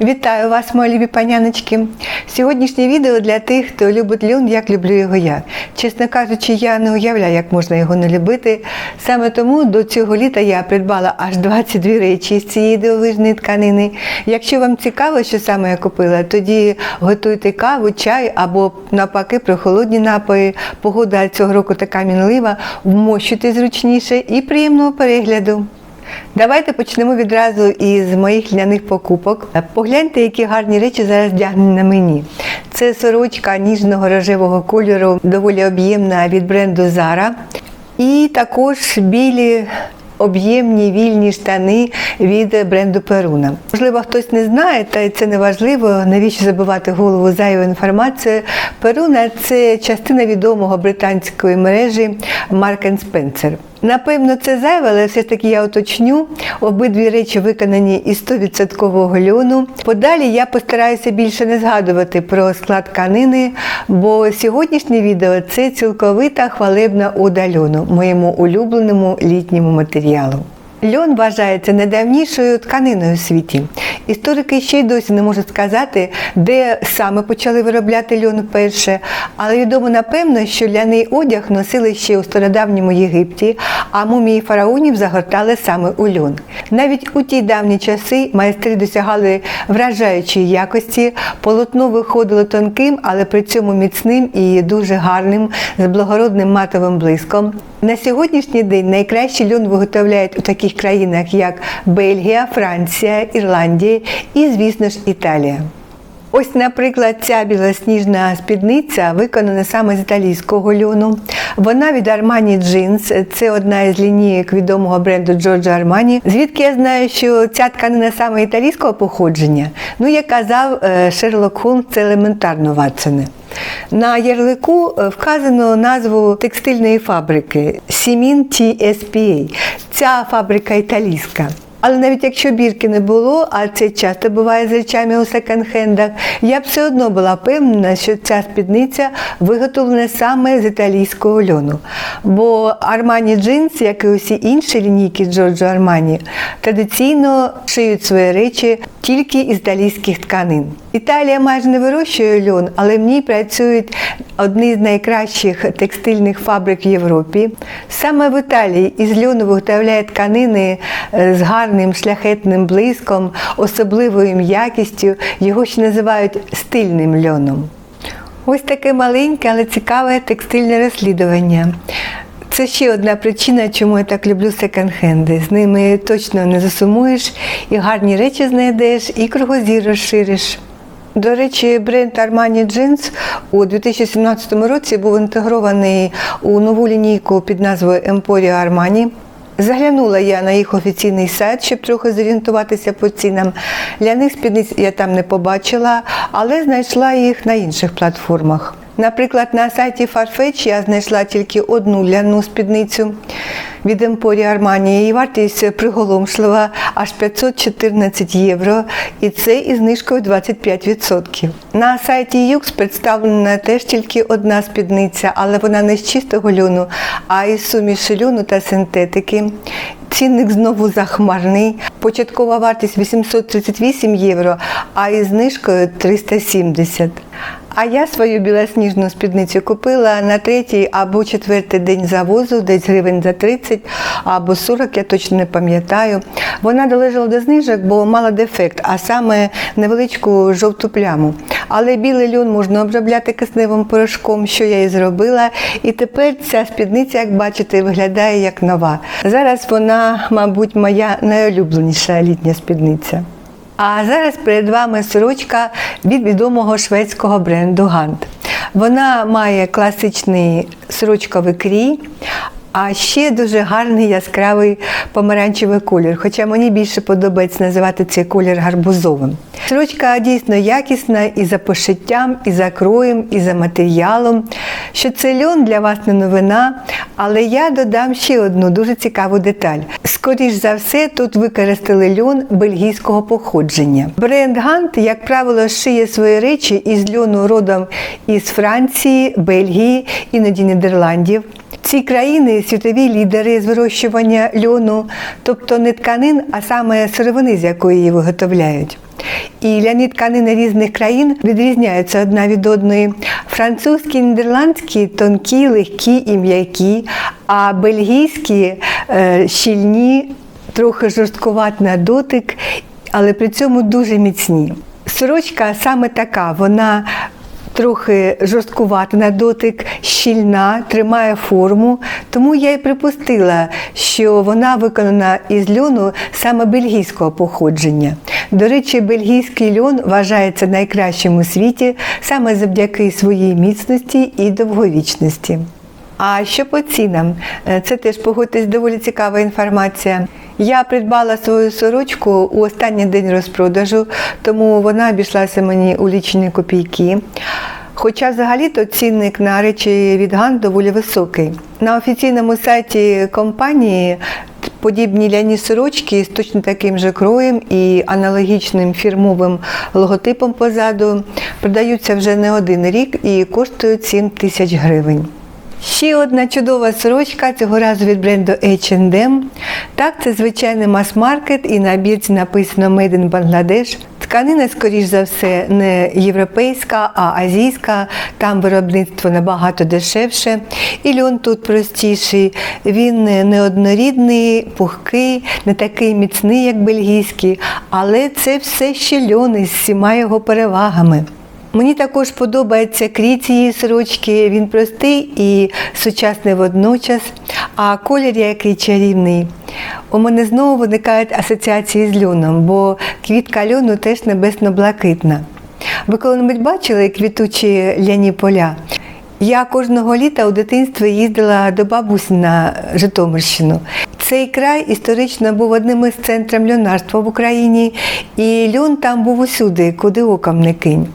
Вітаю вас, мої любі паняночки. Сьогоднішнє відео для тих, хто любить льон, як люблю його я. Чесно кажучи, я не уявляю, як можна його не любити. Саме тому до цього літа я придбала аж 22 речі з цієї дивовижної тканини. Якщо вам цікаво, що саме я купила, тоді готуйте каву, чай або навпаки прохолодні напої. Погода цього року така мінлива, вмощуйте зручніше і приємного перегляду. Давайте почнемо відразу із моїх льняних покупок. Погляньте, які гарні речі зараз вдягнені на мені. Це сорочка ніжного рожевого кольору, доволі об'ємна від бренду Zara. І також білі об'ємні вільні штани від бренду Перуна. Можливо, хтось не знає, та це не важливо, навіщо забивати голову зайвою інформацією. Перуна це частина відомого британської мережі Mark Spencer. Напевно, це зайве, але все ж таки я уточню. Обидві речі виконані із 100% льону. Подалі я постараюся більше не згадувати про склад тканини, бо сьогоднішнє відео це цілковита хвалебна ода льону, моєму улюбленому літньому матеріалу. Льон вважається найдавнішою тканиною у світі. Історики ще й досі не можуть сказати, де саме почали виробляти льон вперше, але відомо напевно, що ляний одяг носили ще у стародавньому Єгипті, а мумії фараонів загортали саме у льон. Навіть у ті давні часи майстри досягали вражаючої якості, полотно виходило тонким, але при цьому міцним і дуже гарним, з благородним матовим блиском. На сьогоднішній день найкращий льон виготовляють у таких країнах, як Бельгія, Франція, Ірландія і, звісно ж, Італія. Ось, наприклад, ця білосніжна спідниця виконана саме з італійського льону. Вона від Armani Jeans, це одна із лінійок відомого бренду Giorgio Armani. Звідки я знаю, що ця тканина саме італійського походження? Ну, як казав е, Шерлок Холмс, це елементарно Ватсоне. На ярлику е, вказано назву текстильної фабрики Сімін TSPA. Ця фабрика італійська. Але навіть якщо бірки не було, а це часто буває з речами у секонд-хендах, я б все одно була впевнена, що ця спідниця виготовлена саме з італійського льону. Бо Armani Jeans, як і усі інші лінійки Giorgio Armani, традиційно шиють свої речі тільки із італійських тканин. Італія майже не вирощує льон, але в ній працюють одні з найкращих текстильних фабрик в Європі. Саме в Італії із льону виготовляють тканини е, з гарним шляхетним блиском, особливою м'якістю. Його ще називають стильним льоном. Ось таке маленьке, але цікаве текстильне розслідування. Це ще одна причина, чому я так люблю секонд-хенди. З ними точно не засумуєш, і гарні речі знайдеш, і кругозір розшириш. До речі, бренд Armani Jeans у 2017 році був інтегрований у нову лінійку під назвою Emporio Armani. Заглянула я на їх офіційний сайт, щоб трохи зорієнтуватися по цінам. Для них спідниць я там не побачила, але знайшла їх на інших платформах. Наприклад, на сайті Farfetch я знайшла тільки одну ляну спідницю від Emporio Armani. Її вартість приголомшлива аж 514 євро, і це із знижкою 25%. На сайті Yux представлена теж тільки одна спідниця, але вона не з чистого льону, а із суміші льону та синтетики. Цінник знову захмарний. Початкова вартість 838 євро, а із знижкою 370. А я свою білосніжну спідницю купила на третій або четвертий день завозу, десь гривень за 30 або 40, я точно не пам'ятаю. Вона долежала до знижок, бо мала дефект, а саме невеличку жовту пляму. Але білий льон можна обробляти кисневим порошком, що я і зробила. І тепер ця спідниця, як бачите, виглядає як нова. Зараз вона, мабуть, моя найулюбленіша літня спідниця. А зараз перед вами сорочка від відомого шведського бренду Гант. Вона має класичний сорочковий крій, а ще дуже гарний яскравий помаранчевий колір. Хоча мені більше подобається називати цей колір гарбузовим. Сорочка дійсно якісна і за пошиттям, і за кроєм, і за матеріалом. Що це льон для вас не новина, але я додам ще одну дуже цікаву деталь. Скоріш за все, тут використали льон бельгійського походження. Бренд Гант, як правило, шиє свої речі із льону родом із Франції, Бельгії, іноді Нідерландів. Ці країни світові лідери з вирощування льону, тобто не тканин, а саме сировини, з якої її виготовляють. І ляні тканини різних країн відрізняються одна від одної. Французькі, нідерландські тонкі, легкі і м'які, а бельгійські е, щільні, трохи жорсткувати на дотик, але при цьому дуже міцні. Сорочка саме така, вона трохи жорсткувата на дотик, щільна, тримає форму. Тому я й припустила, що вона виконана із льону саме бельгійського походження. До речі, бельгійський льон вважається найкращим у світі саме завдяки своїй міцності і довговічності. А що по цінам? Е, Це теж погодьтесь доволі цікава інформація. Я придбала свою сорочку у останній день розпродажу, тому вона обійшлася мені у лічені копійки. Хоча взагалі-то цінник на речі від Ган доволі високий. На офіційному сайті компанії подібні ляні сорочки з точно таким же кроєм і аналогічним фірмовим логотипом позаду продаються вже не один рік і коштують 7 тисяч гривень. Ще одна чудова сорочка цього разу від бренду H&M. Так, це звичайний мас-маркет і на бірці написано Made in Bangladesh. Тканина, скоріш за все, не європейська, а азійська. Там виробництво набагато дешевше. І льон тут простіший. Він не однорідний, пухкий, не такий міцний, як бельгійський, але це все ще льон із всіма його перевагами. Мені також подобається крій сорочки. Він простий і сучасний водночас, а колір який чарівний. У мене знову виникають асоціації з льоном, бо квітка льону теж небесно-блакитна. Ви коли-небудь бачили квітучі ляні поля? Я кожного літа у дитинстві їздила до бабусі на Житомирщину. Цей край історично був одним із центрів льонарства в Україні, і льон там був усюди, куди оком не кинь.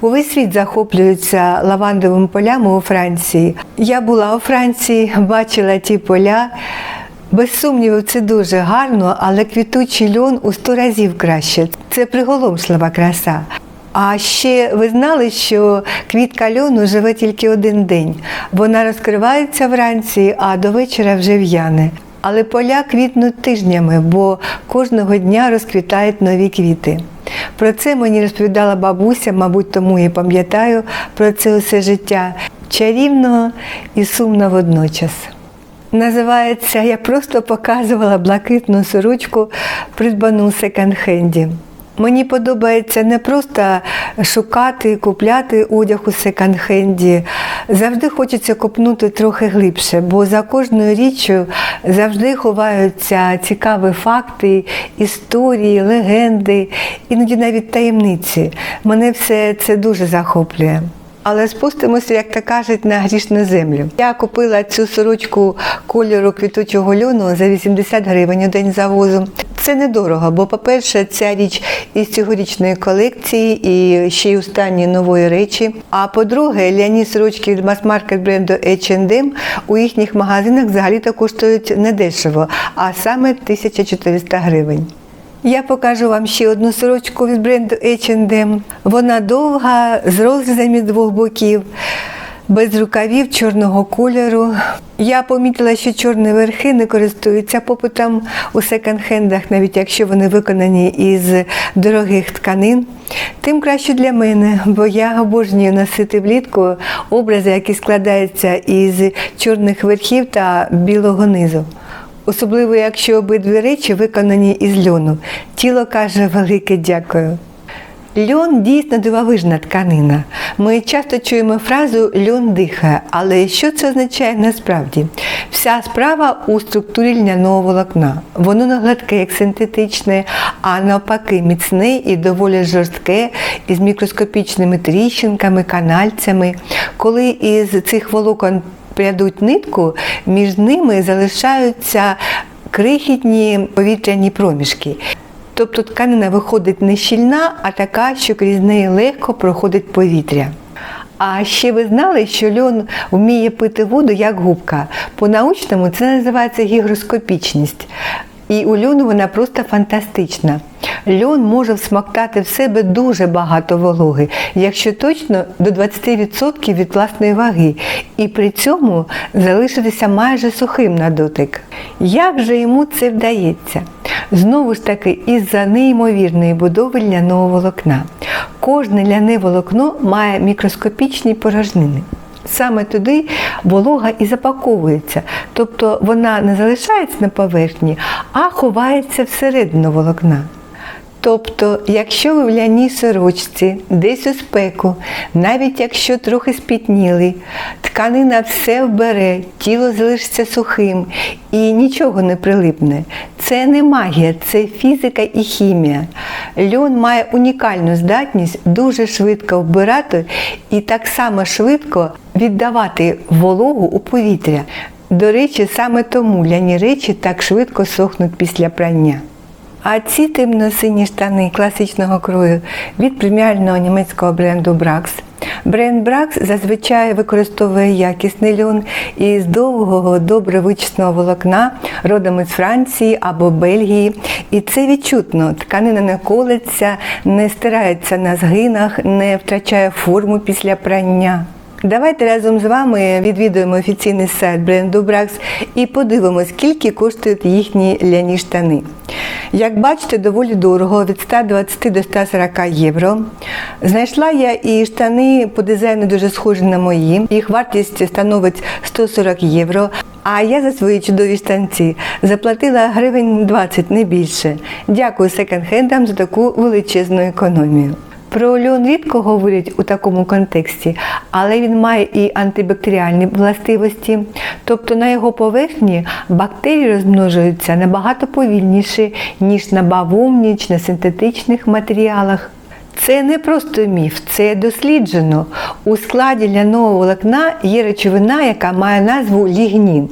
Увесь світ захоплюється лавандовими полями у Франції. Я була у Франції, бачила ті поля. Без сумніву, це дуже гарно, але квітучий льон у сто разів краще. Це приголомшлива краса. А ще ви знали, що квітка льону живе тільки один день. Вона розкривається вранці, а до вечора вже в'яне. Але поля квітнуть тижнями, бо кожного дня розквітають нові квіти. Про це мені розповідала бабуся, мабуть, тому і пам'ятаю про це усе життя чарівно і сумно водночас. Називається Я просто показувала блакитну сорочку, придбану секонд-хенді. Мені подобається не просто шукати, купляти одяг у секонд-хенді. Завжди хочеться копнути трохи глибше, бо за кожною річчю завжди ховаються цікаві факти, історії, легенди, іноді навіть таємниці. Мене все це дуже захоплює. Але спустимося, як то кажуть, на грішну землю. Я купила цю сорочку кольору квітучого льону за 80 гривень у день завозу. Це недорого, бо, по-перше, ця річ із цьогорічної колекції і ще й у стані нової речі. А по-друге, ляні сорочки від мас-маркет бренду H&M у їхніх магазинах взагалі-то коштують недешево, а саме 1400 гривень. Я покажу вам ще одну сорочку від бренду H&M. Вона довга, з розрізами з двох боків, без рукавів чорного кольору. Я помітила, що чорні верхи не користуються попитом у секонд-хендах, навіть якщо вони виконані із дорогих тканин. Тим краще для мене, бо я обожнюю носити влітку образи, які складаються із чорних верхів та білого низу. Особливо, якщо обидві речі виконані із льону. Тіло каже велике дякую. Льон дійсно дивовижна тканина. Ми часто чуємо фразу льон дихає, але що це означає насправді? Вся справа у структурі льняного волокна. Воно не гладке, як синтетичне, а навпаки, міцне і доволі жорстке, із мікроскопічними тріщинками, канальцями. Коли із цих волокон прядуть нитку, між ними залишаються крихітні повітряні проміжки. Тобто тканина виходить не щільна, а така, що крізь неї легко проходить повітря. А ще ви знали, що льон вміє пити воду як губка. По-научному це називається гігроскопічність. І у льону вона просто фантастична. Льон може всмоктати в себе дуже багато вологи, якщо точно до 20% від власної ваги, і при цьому залишитися майже сухим на дотик. Як же йому це вдається? Знову ж таки, із-за неймовірної будови ляного волокна. Кожне ляне волокно має мікроскопічні порожнини. Саме туди волога і запаковується, тобто вона не залишається на поверхні, а ховається всередину волокна. Тобто, якщо ви в ляній сорочці, десь у спеку, навіть якщо трохи спітніли, тканина все вбере, тіло залишиться сухим і нічого не прилипне. Це не магія, це фізика і хімія. Льон має унікальну здатність дуже швидко вбирати і так само швидко віддавати вологу у повітря. До речі, саме тому ляні речі так швидко сохнуть після прання. А ці темно-сині штани класичного крою від преміального німецького бренду Brax. Бренд Brax зазвичай використовує якісний льон із довгого, добре вичисного волокна, родом із Франції або Бельгії. І це відчутно. Тканина не колеться, не стирається на згинах, не втрачає форму після прання. Давайте разом з вами відвідуємо офіційний сайт бренду Brax і подивимось, скільки коштують їхні ляні штани. Як бачите, доволі дорого від 120 до 140 євро. Знайшла я і штани по дизайну дуже схожі на мої. Їх вартість становить 140 євро. А я за свої чудові штанці заплатила гривень 20, не більше. Дякую секонд-хендам за таку величезну економію. Про льон рідко говорять у такому контексті, але він має і антибактеріальні властивості, тобто на його поверхні бактерії розмножуються набагато повільніше, ніж на бавовні чи на синтетичних матеріалах. Це не просто міф, це досліджено. У складі ляного волокна є речовина, яка має назву лігнін.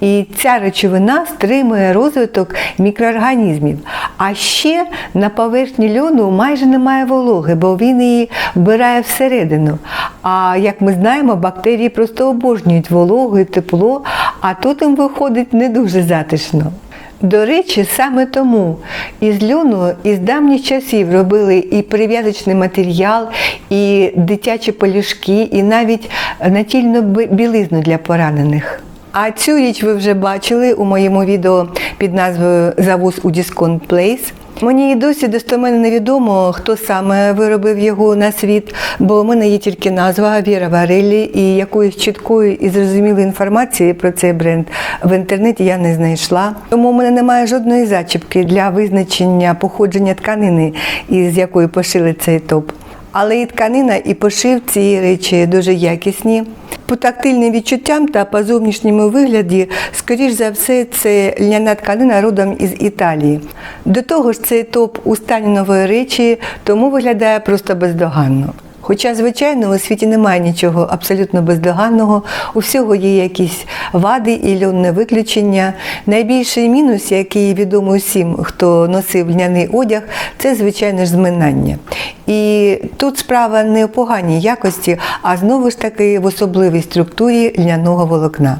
І ця речовина стримує розвиток мікроорганізмів. А ще на поверхні льону майже немає вологи, бо він її вбирає всередину. А як ми знаємо, бактерії просто обожнюють вологу і тепло, а тут їм виходить не дуже затишно. До речі, саме тому із льону із давніх часів робили і перев'язочний матеріал, і дитячі полюшки, і навіть натільну білизну для поранених. А цю річ ви вже бачили у моєму відео під назвою Завуз у Discount Place. Мені і досі достоменно невідомо, хто саме виробив його на світ, бо у мене є тільки назва Віра Варелі, і якоїсь чіткої і зрозумілої інформації про цей бренд в інтернеті я не знайшла. Тому в мене немає жодної зачіпки для визначення походження тканини, із якої пошили цей топ. Але і тканина, і пошив цієї речі дуже якісні. По тактильним відчуттям та по зовнішньому вигляді, скоріш за все, це льняна тканина родом із Італії. До того ж, цей топ у стані нової речі, тому виглядає просто бездоганно. Хоча, звичайно, у світі немає нічого абсолютно бездоганного, у всього є якісь вади і льонне виключення. Найбільший мінус, який відомий усім, хто носив льняний одяг, це, звичайно ж, зминання. І тут справа не у поганій якості, а знову ж таки в особливій структурі льняного волокна.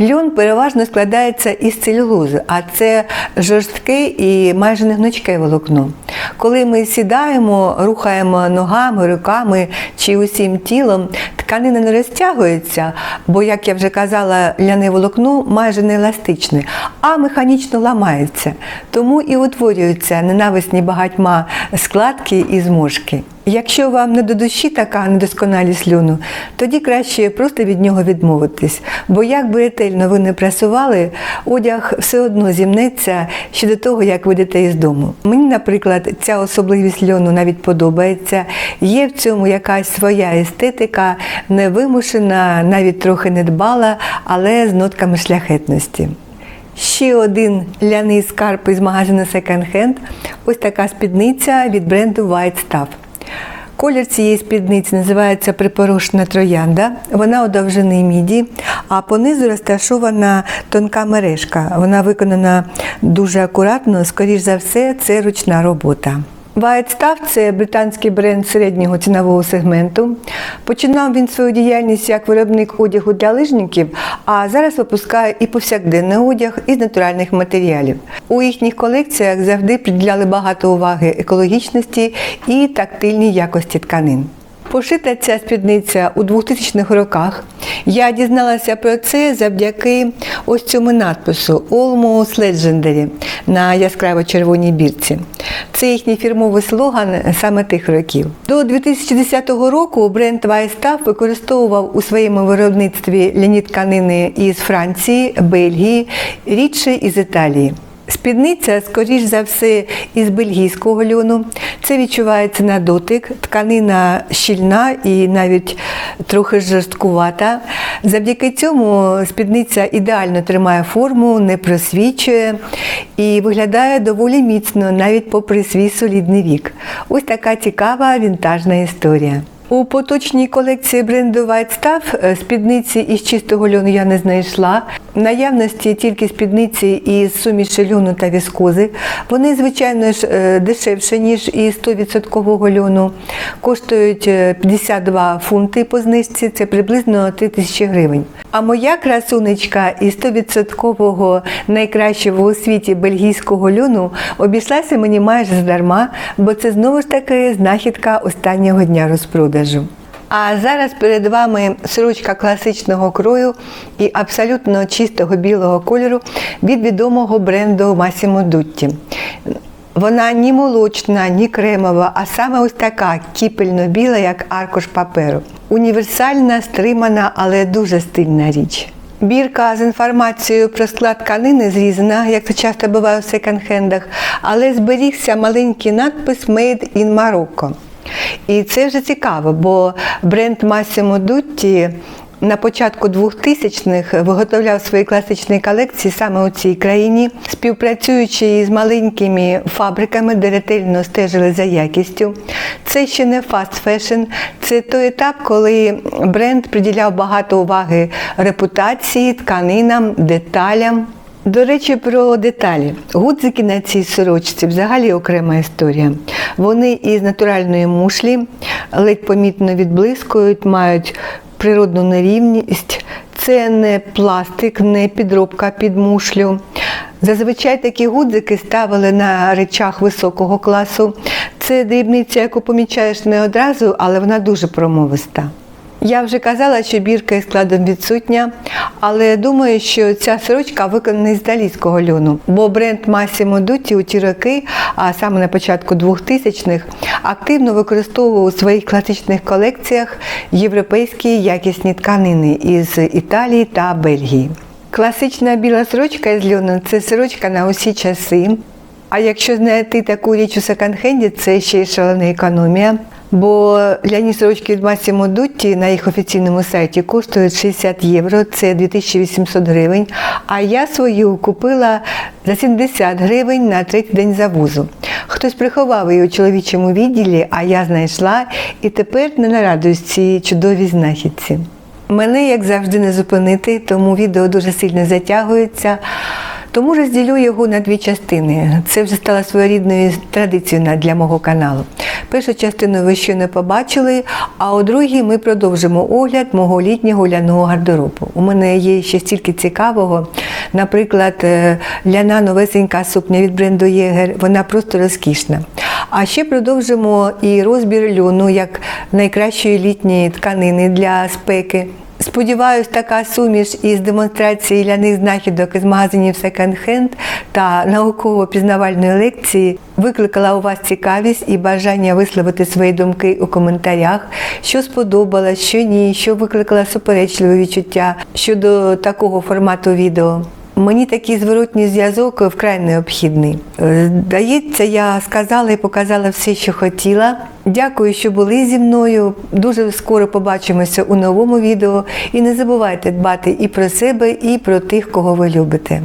Льон переважно складається із целюлози, а це жорстке і майже не гнучке волокно. Коли ми сідаємо, рухаємо ногами, руками чи усім тілом, тканина не розтягується, бо, як я вже казала, ляне волокно майже не еластичне, а механічно ламається. Тому і утворюються ненависні багатьма складки і зможки. Якщо вам не до душі така недосконалість льону, тоді краще просто від нього відмовитись. Бо як би ретельно ви не прасували, одяг все одно зімнеться ще до того, як вийдете із дому. Мені, наприклад, ця особливість льону навіть подобається. Є в цьому якась своя естетика, невимушена, навіть трохи недбала, але з нотками шляхетності. Ще один ляний скарб із магазину Second Hand. Ось така спідниця від бренду White Stuff. Колір цієї спідниці називається припорошена троянда. Вона у довжини міді, а понизу розташована тонка мережка. Вона виконана дуже акуратно, скоріш за все, це ручна робота. White Staff – це британський бренд середнього цінового сегменту. Починав він свою діяльність як виробник одягу для лижників, а зараз випускає і повсякденний одяг із натуральних матеріалів. У їхніх колекціях завжди приділяли багато уваги екологічності і тактильній якості тканин. Пошита ця спідниця у 2000-х роках. Я дізналася про це завдяки ось цьому надпису Almost Legendary на яскраво червоній бірці. Це їхній фірмовий слоган саме тих років. До 2010 року бренд Stuff використовував у своєму виробництві ляні тканини із Франції, Бельгії, рідше із Італії. Спідниця, скоріш за все, із бельгійського льону. Це відчувається на дотик. Тканина щільна і навіть трохи жорсткувата. Завдяки цьому спідниця ідеально тримає форму, не просвічує і виглядає доволі міцно, навіть попри свій солідний вік. Ось така цікава вінтажна історія. У поточній колекції бренду White Stuff е, спідниці із чистого льону я не знайшла. Наявності тільки спідниці із суміші льону та віскози. Вони, звичайно ж, дешевше, дешевші, ніж із 100% льону. Коштують е, 52 фунти по знижці, це приблизно 3 тисячі гривень. А моя красунечка із 100% найкращого у світі бельгійського льону обійшлася мені майже здарма, бо це знову ж таки знахідка останнього дня розпродажу. А зараз перед вами сорочка класичного крою і абсолютно чистого білого кольору від відомого бренду Massimo Dutti. Вона ні молочна, ні кремова, а саме ось така кіпельно біла, як аркуш паперу. Універсальна, стримана, але дуже стильна річ. Бірка з інформацією про склад тканини зрізана, як це часто буває в секонд-хендах, але зберігся маленький надпис Made in Morocco. І це вже цікаво, бо бренд Massimo Dutti на початку 2000-х виготовляв свої класичні колекції саме у цій країні, співпрацюючи із маленькими фабриками, де ретельно стежили за якістю. Це ще не фаст фешн, це той етап, коли бренд приділяв багато уваги репутації, тканинам, деталям. До речі, про деталі. Гудзики на цій сорочці взагалі окрема історія. Вони із натуральної мушлі, ледь помітно відблискують, мають природну нерівність. Це не пластик, не підробка під мушлю. Зазвичай такі гудзики ставили на речах високого класу. Це дрібниця, яку помічаєш не одразу, але вона дуже промовиста. Я вже казала, що бірка із складом відсутня, але думаю, що ця сорочка виконана із італійського льону, бо бренд Massimo Dutti у ті роки, а саме на початку 2000-х, активно використовував у своїх класичних колекціях європейські якісні тканини із Італії та Бельгії. Класична біла сорочка із льону це сорочка на усі часи. А якщо знайти таку річ у секонд-хенді, це ще й шалена економія. Бо ляні сорочки від Massimo Dutti на їх офіційному сайті коштують 60 євро, це 2800 гривень. А я свою купила за 70 гривень на третій день завозу. Хтось приховав її у чоловічому відділі, а я знайшла і тепер не нарадуюсь цій чудовій знахідці. Мене, як завжди, не зупинити, тому відео дуже сильно затягується. Тому розділю його на дві частини. Це вже стало своєрідною традицією для мого каналу. Першу частину ви ще не побачили, а у другій ми продовжимо огляд мого літнього ляного гардеробу. У мене є ще стільки цікавого. Наприклад, е, ляна новесенька сукня від бренду Єгер, вона просто розкішна. А ще продовжимо і розбір льону як найкращої літньої тканини для спеки. Сподіваюсь, така суміш із демонстрації ляних знахідок із магазинів секонд-хенд та науково-пізнавальної лекції викликала у вас цікавість і бажання висловити свої думки у коментарях, що сподобалось, що ні, що викликало суперечливі відчуття щодо такого формату відео. Мені такий зворотній зв'язок вкрай необхідний. Е, Здається, я сказала і показала все, що хотіла. Дякую, що були зі мною. Дуже скоро побачимося у новому відео. І не забувайте дбати і про себе, і про тих, кого ви любите.